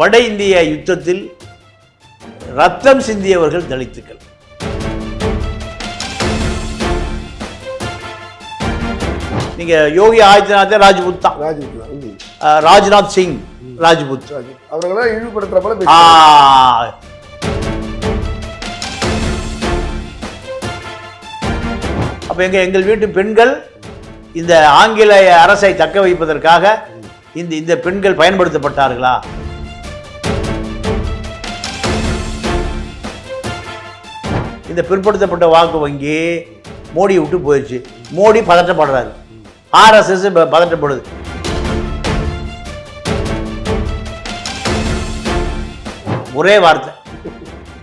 வட இந்திய யுத்தத்தில் ரத்தம் சிந்தியவர்கள் தலித்துக்கள். நீங்க யோகி ஆதித்யநாத் ராஜ்புத் தான் ராஜ்நாத் சிங் ராஜ்புத். அவர்களெல்லாம் இழிவுபடுத்துற போல. அப்ப எங்க எங்கள் வீட்டு பெண்கள் இந்த ஆங்கிலேய அரசை தக்க வைப்பதற்காக இந்த இந்த பெண்கள் பயன்படுத்தப்பட்டார்களா? இந்த பிற்படுத்தப்பட்ட வாக்கு வங்கி மோடியை விட்டு போயிடுச்சு. மோடி பதட்டப்படுறாரு ஆர்எஸ்எஸ் பதட்டப்படுது ஒரே வார்த்தை.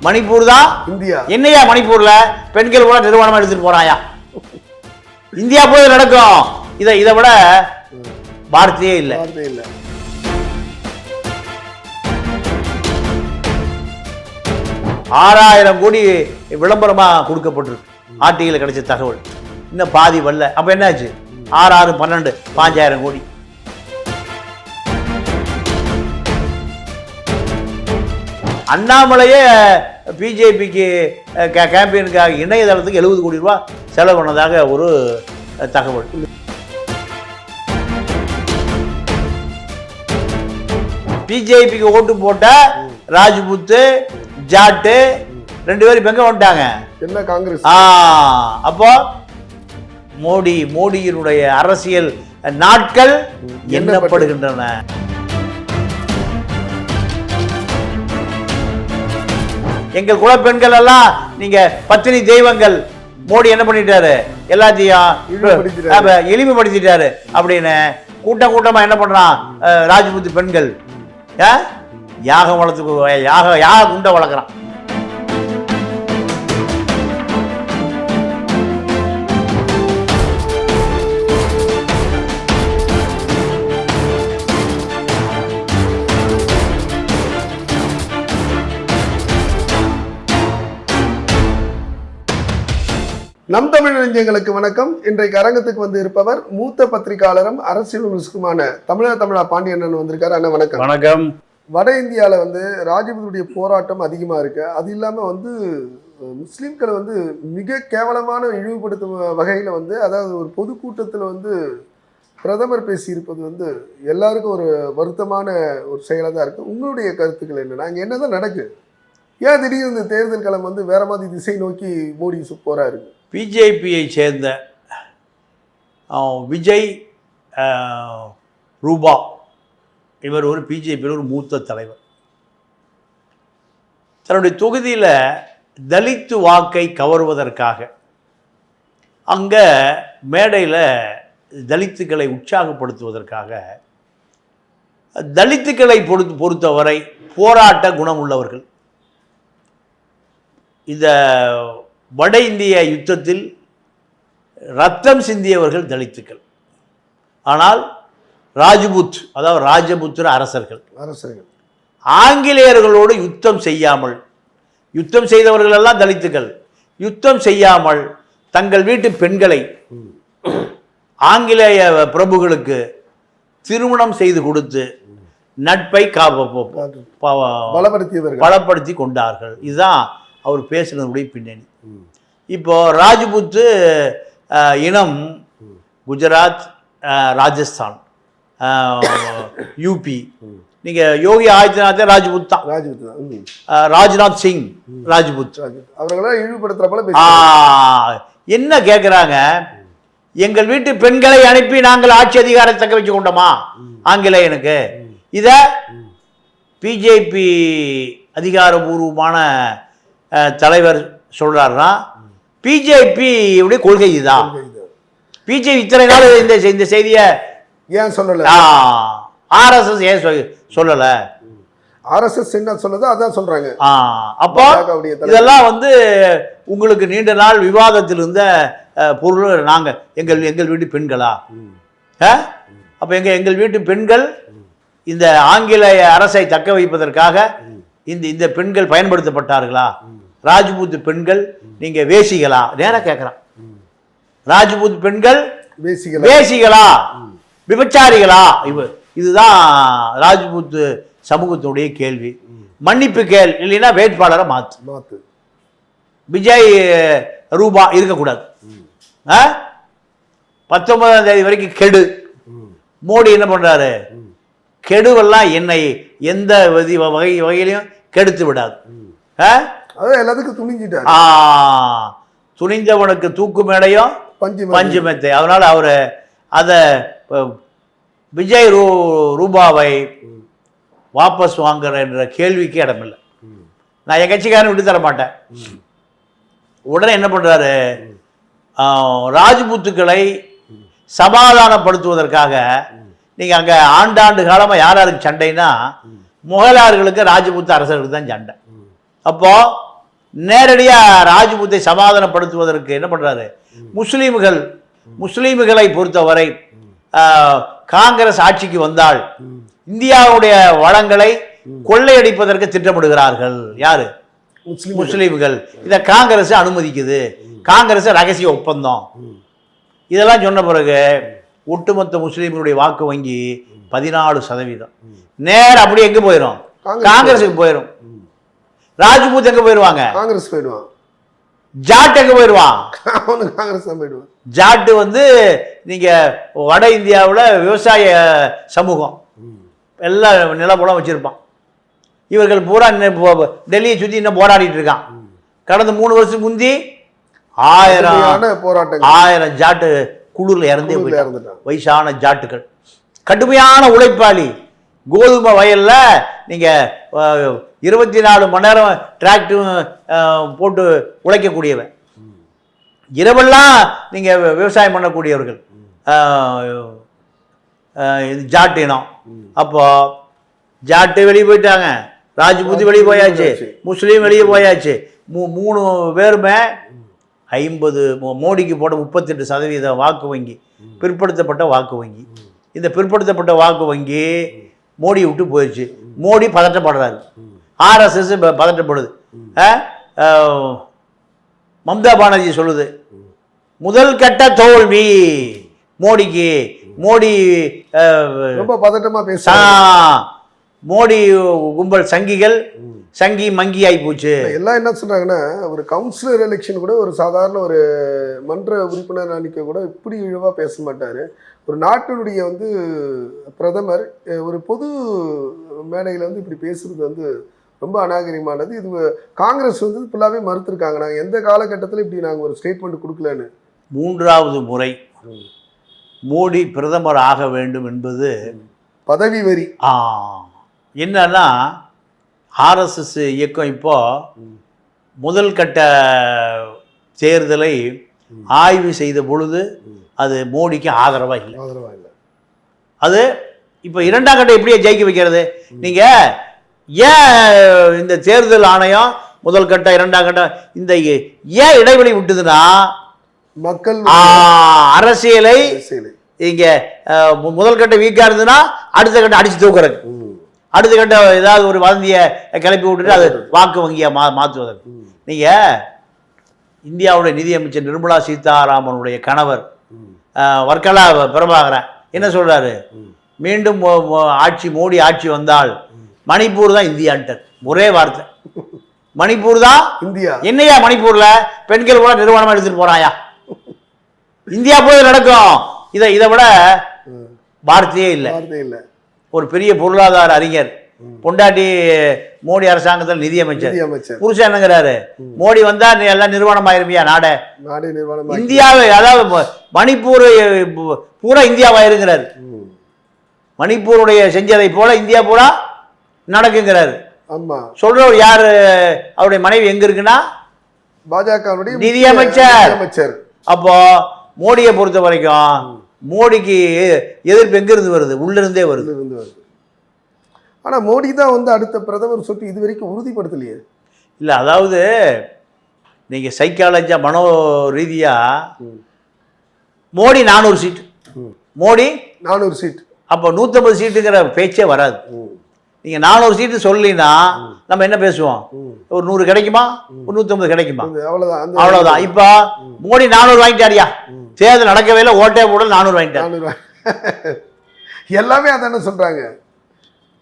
மணிப்பூர் தான் இந்தியா. என்னையா மணிப்பூர்ல? பெண்கள் கூட நிறுவனம் எடுத்துட்டு போறாயா? இந்தியா போய் நடக்கும். இதை இதை விட வார்த்தையே இல்லை. வார்த்தை இல்ல. ஆறாயிரம் கோடி விளம்பரமாக கொடுக்கப்பட்டிருக்கு. ஆர்டிகில் கிடைச்ச தகவல். இன்னும் பாதி வரல. அப்போ என்னாச்சு? ஆறு ஆறு பன்னெண்டு பாஞ்சாயிரம் கோடி. அண்ணாமலையே பிஜேபிக்கு கேம்பெயினுக்காக இணையதளத்துக்கு எழுபது கோடி ரூபா செலவு பண்ணதாக ஒரு தகவல். பிஜேபிக்கு ஓட்டு போட்ட ராஜ்புத்து ஜாட்டு ரெண்டு பேரும் இப்ப எங்க வந்துட்டாங்க? என்ன காங்கிரஸ்? ஆ அப்போ மோடி மோடியினுடைய அரசியல் நாட்கள் எண்ணப்படுகின்றன. எங்கள் குலப்பெண்கள் எல்லாம் நீங்க பத்தினி தெய்வங்கள் மோடி என்ன பண்ணிட்டாரு? எல்லாத்தையும் எளிமைப்படுத்திட்டாரு அப்படின்னு கூட்டம் கூட்டமா என்ன பண்றான் அஹ், ராஜபுத்து பெண்கள். யாகம் வளர்த்துக்கு யாக யாக குண்டை வளர்க்குறான். நம் தமிழ் நெஞ்சங்களுக்கு வணக்கம். இன்றைக்கு அரங்கத்துக்கு வந்து இருப்பவர் மூத்த பத்திரிகையாளரும் அரசியல் விமர்சகமான தமிழக தமிழா பாண்டியன் வந்திருக்காரு. அண்ணா வணக்கம். வணக்கம். வட இந்தியாவில் வந்து ராஜபுத்துடைய போராட்டம் அதிகமாக இருக்கு. அது இல்லாமல் வந்து முஸ்லீம்களை வந்து மிக கேவலமான இழிவுபடுத்தும் வகையில் வந்து அதாவது ஒரு பொதுக்கூட்டத்தில் வந்து பிரதமர் பேசியிருப்பது வந்து எல்லாருக்கும் ஒரு வருத்தமான ஒரு செயலாக தான் இருக்குது உங்களுடைய கருத்துக்கள் என்னென்னா அங்கே என்ன தான் நடக்குது ஏன் திடீர்னு இந்த தேர்தல் களம் வந்து வேற மாதிரி திசை நோக்கி மோடி போகிறாரு பிஜேபியை சேர்ந்த விஜய் ரூபா. இவர் ஒரு பிஜேபியில் ஒரு மூத்த தலைவர். தன்னுடைய தொகுதியில் தலித்து வாக்கை கவருவதற்காக அங்கே மேடையில் தலித்துக்களை உற்சாகப்படுத்துவதற்காக தலித்துக்களை பொறுத்து பொறுத்தவரை போராட்ட குணம் உள்ளவர்கள். இந்த வட இந்திய யுத்தத்தில் ரத்தம் சிந்தியவர்கள் தலித்துக்கள். ஆனால் ராஜ்புத் அதாவது ராஜபுத்திர அரசர்கள். அரசர்கள். ஆங்கிலேயர்களோடு யுத்தம் செய்யாமல் யுத்தம் செய்தவர்கள் எல்லாம் தலித்துக்கள் யுத்தம் செய்யாமல் தங்கள் வீட்டு பெண்களை ஆங்கிலேய பிரபுகளுக்கு திருமணம் செய்து கொடுத்து நட்பை பலப்படுத்தி கொண்டார்கள். இதுதான் அவர் பேசினதுடைய பின்னணி. இப்போ ராஜ்புத்து இனம் குஜராத் ராஜஸ்தான். யூபி நீங்க யோகி ஆதித்யநாத் ராஜ்புத் தான். ராஜபுத் தான். ராஜ்நாத் சிங் ராஜ்புத். ராஜபுத். அவர்களெல்லாம் இழிவுபடுத்துற போல ஆ, பேசுறாங்க என்ன கேட்குறாங்க எங்கள் வீட்டு பெண்களை அனுப்பி நாங்கள் ஆட்சி அதிகாரத்தை தக்க வச்சு கொண்டோமா? ஆங்கிலேயனுக்கு இத பிஜேபி அதிகாரபூர்வமான தலைவர் சொல்றாருன்னா பிஜேபி உடைய கொள்கை இதுதான் இது. பிஜேபி இத்தனை நாள் இந்த இந்த செய்தியை ஏன் சொல்லல? ஆர்எஸ்எஸ் ஏன் சொல்லல? ஆர்எஸ்எஸ் என்ன சொல்லுதோ அதான் சொல்றாங்க. அப்போ. இதெல்லாம் வந்து உங்களுக்கு நீண்ட நாள் விவாதத்தில் இருந்த பொருள் நாங்க எங்கள் எங்கள் வீட்டு பெண்களா? அப்ப எங்க எங்கள் வீட்டு பெண்கள் இந்த ஆங்கிலேய அரசை தக்க வைப்பதற்காக இந்த இந்த பெண்கள் பயன்படுத்தப்பட்டார்களா? ராஜ்பூத் பெண்கள் நீங்க வேசிகளா? நேரா கேட்குறான் ராஜ்பூத் பெண்கள் வேசிகளா? விபச்சாரிகளா? இவ இதுதான் ராஜ்பூத் சமூகத்தினுடைய கேள்வி. மன்னிப்பு கேள் இல்லைன்னா வேட்பாளரை மாற்று மாத்து. விஜய் ரூபா இருக்கக்கூடாது. பத்தொன்பதாம் தேதி வரைக்கும் கெடு. மோடி என்ன பண்றாரு? கெடுவெல்லாம் என்னை எந்த விதி வகை வகையிலையும் கெடுத்து விடாது. எல்லாத்துக்கும் துணிஞ்சிட்டாரு. ஆ, துணிந்தவனுக்கு தூக்கு மேடையும் பஞ்சு பஞ்சு மெத்தை அதனால அவரு அதை விஜய் ரூ ரூபாவை வாபஸ் வாங்குற என்ற கேள்விக்கு இடமில்லை. நான் என் கட்சிக்காரன் விட்டு தர மாட்டேன். உடனே என்ன பண்றாரு? ஆ, ராஜ்புத்துக்களை சமாதானப்படுத்துவதற்காக நீங்க அங்க ஆண்டாண்டு காலமா யார் யாருக்கு சண்டைனா முகலாயர்களுக்கு ராஜபுத்த அரசர்களுக்கு தான் சண்டை. அப்போ நேரடியா ராஜ்புத்தை சமாதானப்படுத்துவதற்கு என்ன பண்றாரு? முஸ்லீம்கள் முஸ்லீம்களை பொறுத்தவரை காங்கிரஸ் ஆட்சிக்கு வந்தால் இந்தியாவுடைய வளங்களை கொள்ளையடிப்பதற்கு திட்டமிடுகிறார்கள். யாரு? முஸ்லீம் முஸ்லீம்கள். இதை காங்கிரஸ் அனுமதிக்குது. காங்கிரஸ் ரகசிய ஒப்பந்தம். இதெல்லாம் சொன்ன பிறகு ஒட்டுமொத்த முஸ்லீம்களுடைய வாக்கு வங்கி பதினாலு சதவீதம். நேரம் அப்படியே எங்க போயிடும் காங்கிரஸ் காங்கிரஸுக்கு போயிடும் ராஜ்பூத் எங்க போயிடுவாங்க காங்கிரஸ் போயிடுவான். ஜாட் எங்க போயிடுவான் காங்கிரஸ் தான் போயிடுவான். ஜாட்டு வந்து நீங்க வட இந்தியாவுல விவசாய சமூகம். எல்லா நிலப்புலம் வச்சிருப்பான். இவர்கள் பூரா டெல்லியை சுத்தி இன்னும் போராடிட்டு இருக்கான். கடந்த மூணு வருஷம் முந்தி ஆயிரம் போராட்டங்கள். ஆயிரம் ஜாட்டு குளிர்ல இறந்தே போயிட்டாங்க. வயசான ஜாட்டுகள் கடுமையான உழைப்பாளி. கோதுமை வயல்ல நீங்க அஹ், இருபத்தி நாலு மணி நேரம் டிராக்டர் போட்டு உழைக்கக்கூடியவன். இரவெல்லாம் நீங்க வி- விவசாயம் பண்ணக்கூடியவர்கள். ஜாட்டு இனம். அப்போ ஜாட்டு வெளியே போயிட்டாங்க. ராஜ்பூத் வெளியே போயாச்சு. முஸ்லீம் வெளியே போயாச்சு. மூ மூணு பேருமே ஐம்பது மோடிக்கு போட முப்பத்தெட்டு சதவீத வாக்கு வங்கி பிற்படுத்தப்பட்ட வாக்கு வங்கி. இந்த பிற்படுத்தப்பட்ட வாக்கு வங்கி மோடியை விட்டு போயிடுச்சு மோடி பதட்டப்படுறாரு ஆர்எஸ்எஸ் பதட்டப்படுது ஆ? மம்தா பானர்ஜி சொல்லுது முதல் கட்ட தோல்வி மோடிக்கு மோடி ரொம்ப பதட்டமா பேச மோடி கும்பல் சங்கிகள் சங்கி மங்கி ஆகி போச்சு. எல்லாம் என்ன சொல்றாங்கன்னா ஒரு கவுன்சிலர் எலெக்ஷன் கூட ஒரு சாதாரண ஒரு மன்ற உறுப்பினர் அணிக்க கூட இப்படி இழிவா பேச மாட்டாரு. ஒரு நாட்டினுடைய வந்து பிரதமர் ஒரு பொது மேடையில் வந்து இப்படி பேசுறது வந்து ரொம்ப அநாகரிகமானது. இது காங்கிரஸ் வந்து ஃபுல்லாகவே மறுத்திருக்காங்க. நாங்கள் எந்த காலகட்டத்தில் இப்படி நாங்கள் ஒரு ஸ்டேட்மெண்ட் கொடுக்கலன்னு? மூன்றாவது முறை மோடி பிரதமர் ஆக வேண்டும் என்பது பதவி வரி. ஆ, என்னன்னா ஆர்எஸ்எஸ் இயக்கம் இப்போ முதல் கட்ட தேர்தலை ஆய்வு செய்த பொழுது அது மோடிக்கு ஆதரவாக இல்லை. ஆதரவா இல்லை. அது இப்போ இரண்டாம் கட்டம் எப்படியே ஜெயிக்க வைக்கிறது? நீங்க ஏன் இந்த தேர்தல் ஆணையம் முதல் கட்டம் இரண்டாம் கட்டம் இந்த ஏன் இடைவெளி விட்டுதுன்னா மக்கள் அரசியலை. இங்க முதல் கட்டம் வீக்கா இருந்ததுன்னா அடுத்த கட்டம் அடிச்சு தூக்குறது. அடுத்த கட்டம் ஏதாவது ஒரு வதந்தியை கிளப்பி விட்டுட்டு அது வாக்கு வங்கியை மா மாற்றுவதற்கு. நீங்க இந்தியாவுடைய நிதியமைச்சர் நிர்மலா சீதாராமனுடைய கணவர் வர்க்கலா பிரபாகரன் என்ன சொல்றாரு. மீண்டும் ஆட்சி மோடி ஆட்சி வந்தால் மணிப்பூர் தான் இந்தியான்ட்டார் ஒரே வார்த்தை. மணிப்பூர் தான் இந்தியா. என்னையா மணிப்பூர்ல? பெண்கள் கூட நிறுவனமா எடுத்துட்டு போறாயா? இந்தியா போய் நடக்கும். இதை இதை விட. வார்த்தையே இல்லை. ஒரு பெரிய பொருளாதார அறிஞர் பொண்டாட்டி மோடி அரசாங்கத்தில் நிதியமைச்சர் புருஷன் என்னங்கிறாரு? மோடி வந்தா நீ எல்லாம் நிறுவனமாயிருமியா நாட? நாடு நிர்வாணம் இந்தியாவை அதாவது மணிப்பூர் பூரா இந்தியாவாயிருங்கிறாரு. மணிப்பூருடைய செஞ்சதை போல இந்தியா பூரா நடக்குங்கிறாரு. ஆமா. சொல்றவர் யாரு? அவருடைய மனைவி எங்க இருக்குன்னா? பாஜகவுடைய நிதியமைச்சர். அமைச்சர் அப்போ மோடியை பொறுத்த வரைக்கும் மோடிக்கு எதிர்ப்பு எங்க இருந்து வருது? உள்ள இருந்தே வருது வருது. ஆனா மோடி தான் வந்து அடுத்த பிரதமர் சொட்டு இது வரைக்கும் உறுதிப்படுத்தலையே. இல்ல அதாவது நீங்க சைக்காலஜியா மனோ ரீதியா ம். மோடி நானூறு சீட். மோடி நானூறு சீட் அப்போ நூற்றம்பது சீட்டுங்கிற பேச்சே வராது. நீங்க நானூறு சீட்டு சொல்லலினா நம்ம என்ன பேசுவோம்? ஒரு நூறு கிடைக்குமா? ஒரு நூற்றம்பது கிடைக்குமா? அவ்வளவுதான். அந்த அவ்வளவுதான். இப்போ மோடி நானூறு வாங்கிட்டாரியா? தேர்தல் நடக்கவே இல்லை ஓட்டே போடல நானூறு வாங்கிட்டார். எல்லாமே அதானே சொல்றாங்க.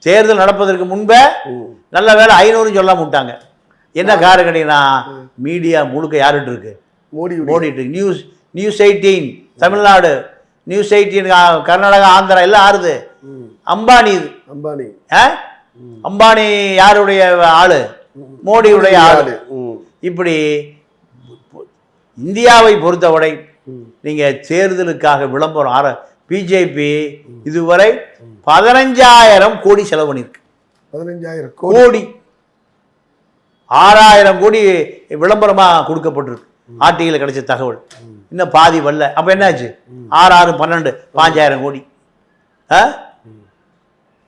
தேர்தல் நடப்பதற்கு முன்பே. நல்ல வேலை ஐநூறுன்னு சொல்லாம விட்டாங்க. என்ன காரணம் கேட்டீங்கன்னா மீடியா முழுக்க யாருட்டு இருக்கு? மோடி இருக்கு. News news eighteen Tamil Nadu. News eighteen Karnataka Andhra எல்லாம் ஆறுது. அம்பானி அம்பானி. ஆ? அம்பானி யாருடைய ஆளு? மோடியுடைய ஆளு. இப்படி இந்தியாவை பொறுத்தவரை. நீங்க தேர்தலுக்காக விளம்பரம் ஆர பிஜேபி இதுவரை பதினஞ்சாயிரம் கோடி செலவு பண்ணிருக்கு பதினஞ்சாயிரம் கோடி. கோடி. ஆறாயிரம் கோடி விளம்பரமா கொடுக்கப்பட்டிருக்கு. ஆர்டிகில் கிடைச்ச தகவல். இன்னும் பாதி வரல. அப்ப என்னாச்சு? ஆறு ஆறு பன்னெண்டு பாஞ்சாயிரம் கோடி. ஆ?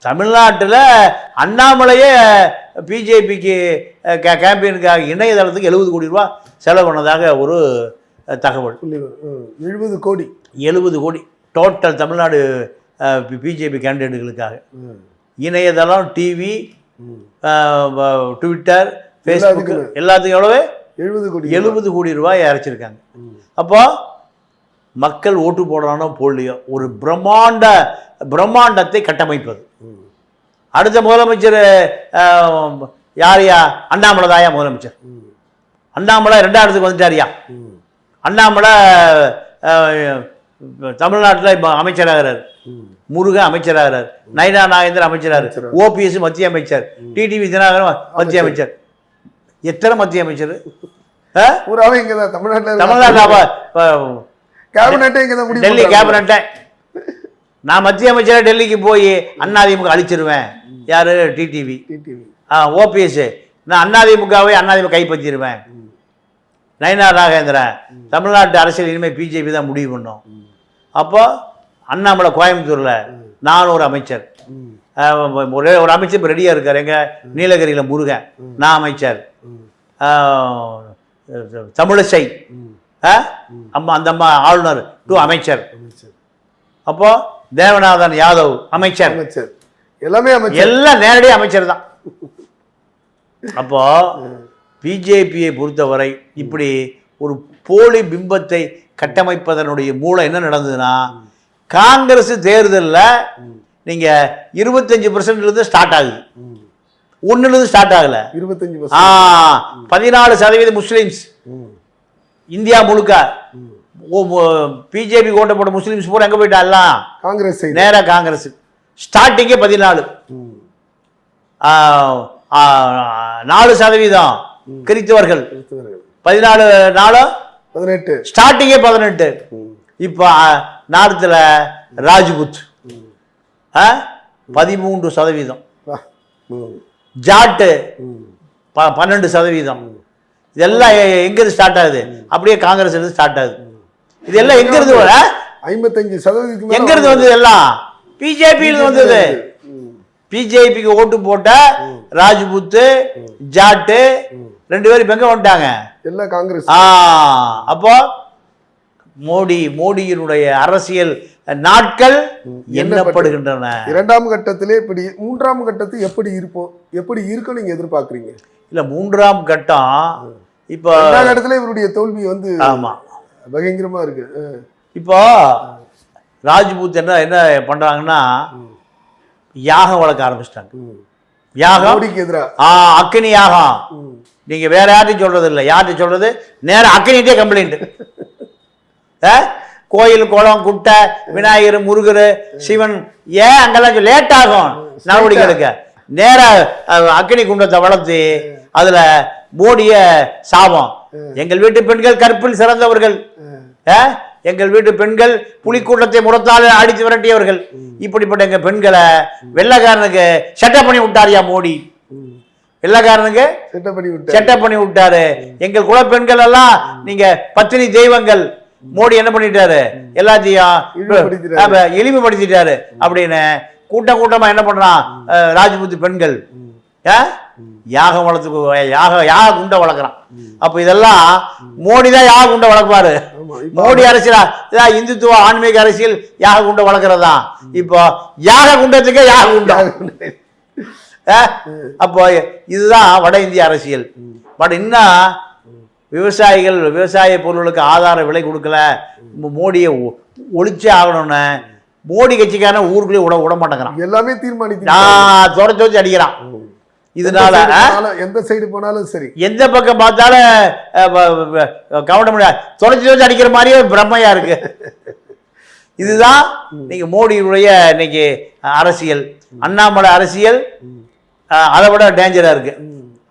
தமிழ்நாட்டுல அண்ணாமலையே பிஜேபிக்கு கேம்பெயினுக்காக இணையதளத்துக்கு எழுபது கோடி ரூபா செலவு பண்ணதாக ஒரு தகவல் எழுபது கோடி எழுபது கோடி டோட்டல் தமிழ்நாடு பிஜேபி கேண்டிடேட்டுகளுக்காக. இணையதளம் டிவி. ட்விட்டர் ஃபேஸ்புக் எல்லாத்துக்குமே. எவ்வளவு எழுபது கோடி எழுபது கோடி ரூபாய் அரைச்சிருக்காங்க ம். அப்போ மக்கள் ஓட்டு போடுறானோ போடலையோ ஒரு பிரம்மாண்ட பிரம்மாண்டத்தை கட்டமைப்பது. அடுத்த முதலமைச்சர் அஹ், யார் யா அண்ணாமலை தாயா முதலமைச்சர். அண்ணாமலை ரெண்டாயிரத்துக்கு வந்துட்டாரியா. அண்ணாமலை தமிழ்நாட்டில் இப்போ அமைச்சராகிறார். முருகன் அமைச்சராகிறார் நயினா நாகேந்திரன் அமைச்சராரு அமைச்சரா. ஓபிஎஸ் மத்திய அமைச்சர் டிடிவி தினகரன் மத்திய அமைச்சர் எத்தனை மத்திய அமைச்சர் அவன் இங்க தான் தமிழ்நாட்டில் தமிழ்நாட்டில் கேபினட்டே இங்க தான் டெல்லி. கேபினட்டை நான் மத்திய அமைச்சரா டெல்லிக்கு போய் அண்ணாதிமுக அழிச்சிருவேன் யாரு? டிடிவி டிடிவி ஓபிஎஸ் நான் அதிமுகவை அதிமுக கைப்பற்றிடுவேன். நயினா நாகேந்திரன் தமிழ்நாட்டு அரசியல் இனிமேல் பிஜேபி தான் முடிவு பண்ணும். அப்போ அண்ணாமலை கோயம்புத்தூர்ல நான் ஒரு அமைச்சர். ஒரே ஒரு அமைச்சர் இப்போ ரெடியாக இருக்கார். எங்க? நீலகிரியில் முருகன். நான் அமைச்சர். தமிழிசை. அம்மா அந்த அம்மா ஆளுநர். டூ அமைச்சர். அமைச்சர். அப்போ தேவநாதன் யாதவ் அமைச்சர். அமைச்சர். எல்லாமே எல்லாம் நேரடியாக அமைச்சர் தான். அப்போ பிஜேபியை பொறுத்தவரை இப்படி ஒரு போலி பிம்பத்தை கட்டமைப்பதனுடைய மூலம் என்ன நடந்ததுன்னா காங்கிரஸ் தேர்தலில் நீங்க இருபத்தஞ்சு இருந்து ஸ்டார்ட் ஆகுது. ஒன்றுலேருந்து ஸ்டார்ட் ஆகல. இருபத்தஞ்சு ஆ பதினாலு சதவீத முஸ்லிம்ஸ். இந்தியா முழுக்க. பிஜேபி ஓட்ட போட்ட முஸ்லிம்ஸ் பூரா எங்க போயிட்டாலாம் காங்கிரஸ் சைடு. நேரா காங்கிரஸ். ஸ்டார்டிங்கே பதினாலு. நாலு சதவீதம் கிறித்தவர்கள். பதினாலு நாளும் பதினெட்டு. ஸ்டார்டிங்கே பதினெட்டு. இப்போ நார்த்தில் ராஜ்புத். பதிமூன்று சதவீதம். ஜாட்டு பன்னெண்டு சதவீதம். இதெல்லாம் எங்கிருந்து ஸ்டார்ட் ஆகுது? அப்படியே காங்கிரஸ் இருந்து ஸ்டார்ட் ஆகுது இதெல்லாம் எங்க இருந்து வர ஐம்பத்தஞ்சு சதவீதத்துக்கு மேல எங்க இருந்து வந்தது எல்லாம்? பிஜேபியில வந்தது. பிஜேபிக்கு ஓட்டு போட்ட ராஜ்புத்து ஜாட்டு ரெண்டு பேரும் எங்க வந்துட்டாங்க? எல்லாம் காங்கிரஸ். ஆ அப்போ மோடி மோடியினுடைய அரசியல் நாட்கள் எண்ணப்படுகின்றன. இரண்டாம் கட்டத்திலே இப்படி மூன்றாம் கட்டத்தில் எப்படி இருப்போம் எப்படி இருக்கும் நீங்க எதிர்பார்க்கறீங்க? இல்ல மூன்றாம் கட்டம் இப்போ கட்டத்துல இவருடைய தோல்வி வந்து ஆமா. பயங்கரமா இருக்கு. இப்போ ராஜ்பூத் என்ன என்ன பண்றாங்கன்னா யாகம் வளர்க்க ஆரம்பிச்சிட்டாங்க. யாகம்? ஆ அக்னி யாகம். ம். நீங்க வேற யார்ட்டையும் சொல்றது இல்லை. யார்கிட்ட சொல்றது? நேரா அக்னிட்டே கம்ப்ளைண்ட் கோயில் குளம் குட்டை விநாயகர் முருகர் சிவன். ஏன் அங்கெல்லாம் லேட் ஆகும் நடவடிக்கை எடுக்க நேரா அஹ், அக்னி குண்டத்தை வளர்த்து அதுல மோடிய சாபம். எங்கள் வீட்டு பெண்கள் கற்பில் சிறந்தவர்கள். அஹ், எங்கள் வீட்டு பெண்கள் புலிக்கூட்டத்தை முறத்தால் அடித்து விரட்டியவர்கள். இப்படிப்பட்ட எங்க பெண்களை வெள்ளக்காரனுக்கு செட்டப் பண்ணி விட்டாரியா மோடி. வெள்ளக்காரனுக்கு செட்டப் பண்ணி செட்டப் பண்ணி விட்டாரு. எங்கள் குலப்பெண்கள் எல்லாம் நீங்க பத்தினி தெய்வங்கள். மோடி என்ன பண்ணிட்டாரு? எல்லாத்தையும் இழிவுபடுத்திட்டாரு அப்படின்னு கூட்டம் கூட்டமா என்ன பண்றான் ராஜபுத்து பெண்கள். ஆ? யாகம் வளர்த்துக்கு யாக யாக குண்டை வளர்க்குறான். அப்ப இதெல்லாம் மோடி தான் யாக குண்டை வளர்ப்பாரு. மோடி அரசியலா இதான் இந்துத்துவ ஆன்மீக அரசியல் யாக குண்டை வளர்க்கறதா? இப்போ யாக குண்டத்துக்கே யாக குண்டம் ஆ? அப்போ இதுதான் வட இந்திய அரசியல். பட் இன்னும் விவசாயிகள் விவசாய பொருளுக்கு ஆதார விலை கொடுக்கல. மோடியை ஒழிச்சே ஆகணும்னு மோடி கட்சிக்காரன் ஊருக்குள்ளேயே விட விட மாட்டேங்கிறான். எல்லாமே தீர்மானித்து நான் தொடச்சு வச்சு அடிக்கிறான். இதனால? எந்த சைடு போனாலும் சரி. எந்த பக்கம் பார்த்தாலும் கவனம் முடியாது. தொலைச்சி வச்சு அடிக்கிற மாதிரியே பிரம்மையா இருக்கு. இதுதான் நீங்க மோடியுடைய இன்னைக்கு அரசியல். அண்ணாமலை அரசியல் அதை விட டேஞ்சரா இருக்கு.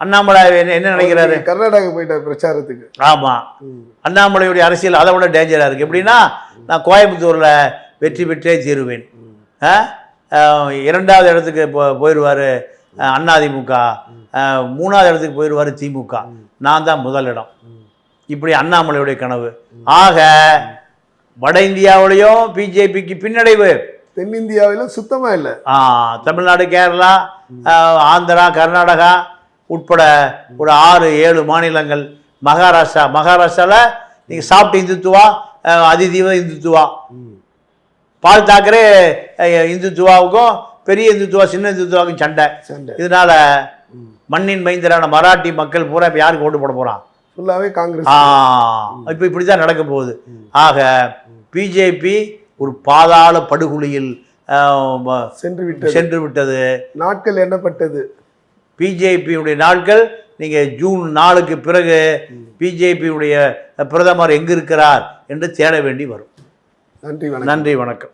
அண்ணாமலை என்ன நினைக்கிறாரு? கர்நாடகா போயிட்டார் பிரச்சாரத்துக்கு. ஆமா. அண்ணாமலையுடைய அரசியல் அதை விட டேஞ்சரா இருக்கு. எப்படின்னா நான் கோயம்புத்தூர்ல வெற்றி பெற்றே தீருவேன். இரண்டாவது இடத்துக்கு போ போயிடுவார் அதிமுக மூணாவது இடத்துக்கு போயிடுவார் திமுக. நான் தான் முதல் இடம். இப்படி அண்ணாமலையுடைய கனவு. ஆக வட இந்தியாவிலையும் பிஜேபிக்கு பின்னடைவு. தென்னிந்தியாவில சுத்தமா இல்ல. ஆ, தமிழ்நாடு கேரளா ஆந்திரா கர்நாடகா உட்பட ஒரு ஆறு ஏழு மாநிலங்கள். மகாராஷ்டிரா மகாராஷ்டிராவில் நீங்கள் சாப்பிட்ட இந்துத்துவா ஆ, அதிதீவிர இந்துத்துவா. பால் தாக்கரே இந்துத்துவாவுக்கும் பெரிய இந்துத்துவா சின்ன இந்துத்துவாவுக்கும் சண்டை. இதனால மண்ணின் மைந்தரான மராட்டி மக்கள் பூரா இப்போ யாருக்கு ஓட்டு போட போகிறான் ஃபுல்லாவே காங்கிரஸ். இப்போ இப்படி தான் நடக்க போகுது. ஆக பிஜேபி ஒரு பாதாள படுகொலியில் சென்று விட்டது சென்று விட்டது நாட்கள் எண்ணப்பட்டது. பிஜேபியுடைய நாட்கள் நீங்கள் ஜூன் நாலுக்கு பிறகு பிஜேபியுடைய பிரதமர் எங்கு இருக்கிறார் என்று தேட வேண்டி வரும். நன்றி நன்றி வணக்கம்.